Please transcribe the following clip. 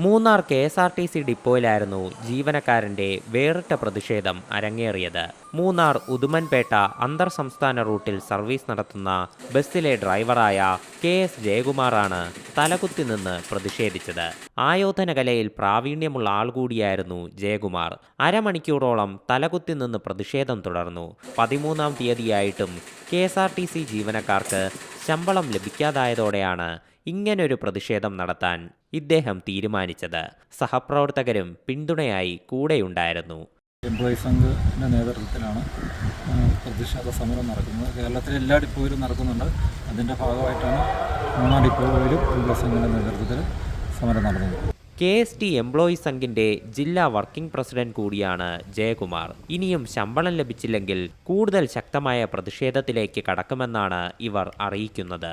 Munnar K S R T C ഡിപ്പോയിലായിരുന്നു ജീവനക്കാരന്റെ വേറിട്ട പ്രതിഷേധം അരങ്ങേറിയത്. മൂന്നാർ ഉദുമൻപേട്ട അന്തർ സംസ്ഥാന റൂട്ടിൽ സർവീസ് നടത്തുന്ന ബസ്സിലെ ഡ്രൈവറായ കെ എസ് ജയകുമാറാണ് തലകുത്തി നിന്ന് പ്രതിഷേധിച്ചത്. ആയോധന കലയിൽ പ്രാവീണ്യമുള്ള ആൾ കൂടിയായിരുന്നു ജയകുമാർ. അരമണിക്കൂറോളം തലകുത്തി നിന്ന് പ്രതിഷേധം തുടർന്നു. പതിമൂന്നാം തീയതിയായിട്ടും K S R T C ജീവനക്കാർക്ക് ശമ്പളം ലഭിക്കാതായതോടെയാണ് ഇങ്ങനൊരു പ്രതിഷേധം നടത്താൻ ഇദ്ദേഹം തീരുമാനിച്ചത്. സഹപ്രവർത്തകരും പിന്തുണയായി കൂടെയുണ്ടായിരുന്നു. എംപ്ലോയീസ് സംഘിന്റെ നേതൃത്വത്തിലാണ് പ്രതിഷേധ സമരം നടക്കുന്നത്. കേരളത്തിലെ എല്ലാ ഡിപ്പോയിലും നടക്കുന്നുണ്ട്. അതിന്റെ ഭാഗമായിട്ടാണ് മൂന്നാം ഡിപ്പോയിലും എംപ്ലോയീസ് സംഘിന്റെ നേതൃത്വത്തിൽ സമരം നടന്നത്. കെ എസ് ടി എംപ്ലോയീസ് സംഘിന്റെ ജില്ലാ വർക്കിംഗ് പ്രസിഡന്റ് കൂടിയാണ് ജയകുമാർ. ഇനിയും ശമ്പളം ലഭിച്ചില്ലെങ്കിൽ കൂടുതൽ ശക്തമായ പ്രതിഷേധത്തിലേക്ക് കടക്കുമെന്നാണ് ഇവർ അറിയിക്കുന്നത്.